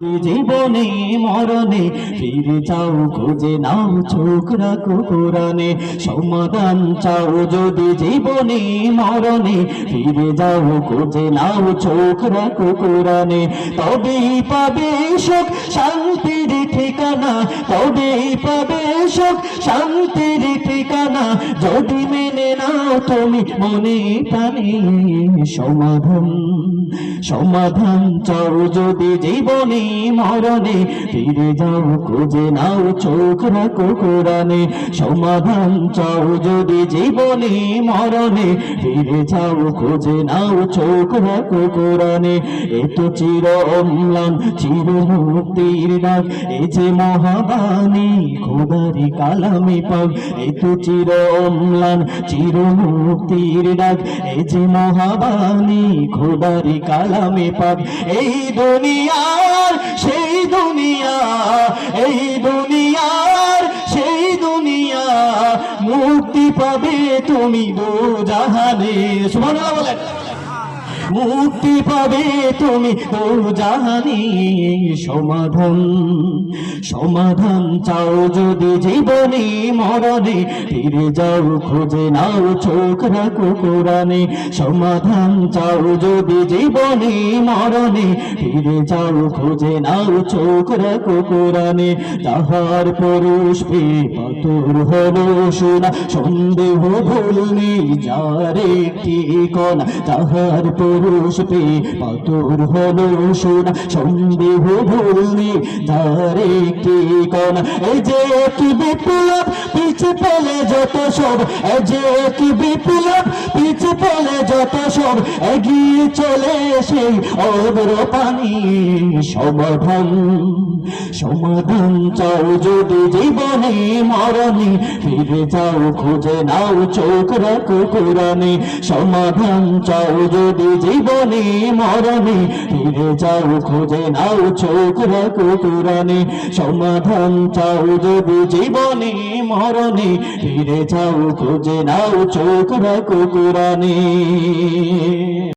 জীবনে, মরণে, ফিরে যাও, খুঁজে নাও ছোকরা কুকুরানে সমাধান চাও যদি জীবনে, মরণে, ফিরে যাও, খুঁজে নাও ছোকরা কুকুরানে তবেই পাবে সুখ, শান্তির ঠিকানা। তবেই পাবে সুখ, শান্তির ঠিকানা। যদি মেনে নাও তুমি মনে প্রাণে সমাধান সমাধান চাও যদি জীবনে মরণে, ফিরে যাও, খুঁজে নাও, চোখ রাখো কোরআনে, সমাধান চাও যদি জীবনে মরণে, ফিরে যাও, খুঁজে নাও, চোখ রাখো কোরআনে। এ তো চির অম্লান, চির মুক্তির ডাক, এ যে মহাবাণী, খোদারি কালামে পাক, এ তো চির অম্লান, চির মুক্তির ডাক, এই যে মহাবাণী খোদার কালামে পাক, এই দুনিয়ার সেই দুনিয়া, এই দুনিয়ার সেই দুনিয়া, মুক্তি পাবে তুমি দু জাহানে। সুবহানাল্লাহ বলেন। মুক্তি পাবে তুমি ও জাহানি সমাধান সমাধান চাও যদি জীবনে মরণে। ফিরে যাও, খুঁজে নাও, চোখ রাখো কোরআনে। সমাধান চাও যদি জীবনে মরণে। ফিরে যাও, খুঁজে নাও, চোখ রাখো কোরআনে। তাহার পুরুষ পাথর হলো শোনা সন্দেহ ভুলনি যার একটি কণা। তাহার পুরুষ পে পাথর হলো সোনা সন্দেহ ভুলনি ধারে কে কণা এই যে কি বিপ্লব পিছে পেলে যত সব যে কি বিপ্লব? পিছে পেলে যত সব, এগিয়ে চলে সেই অগ্র পানি। সমাধান সমাধান চাও যদি জীবনে মরণে, ফিরে যাও, খুঁজে নাও, চোখ রাখো কোরআনে। সমাধান চাও যদি জীবনে মরণে, ফিরে যাও, খুঁজে নাও, চোখ রাখো কোরআনে। সমাধান চাও যদি জীবনে মরণে ফিরে যাও খুঁজে নাও চোখ রাখো কোরআনে।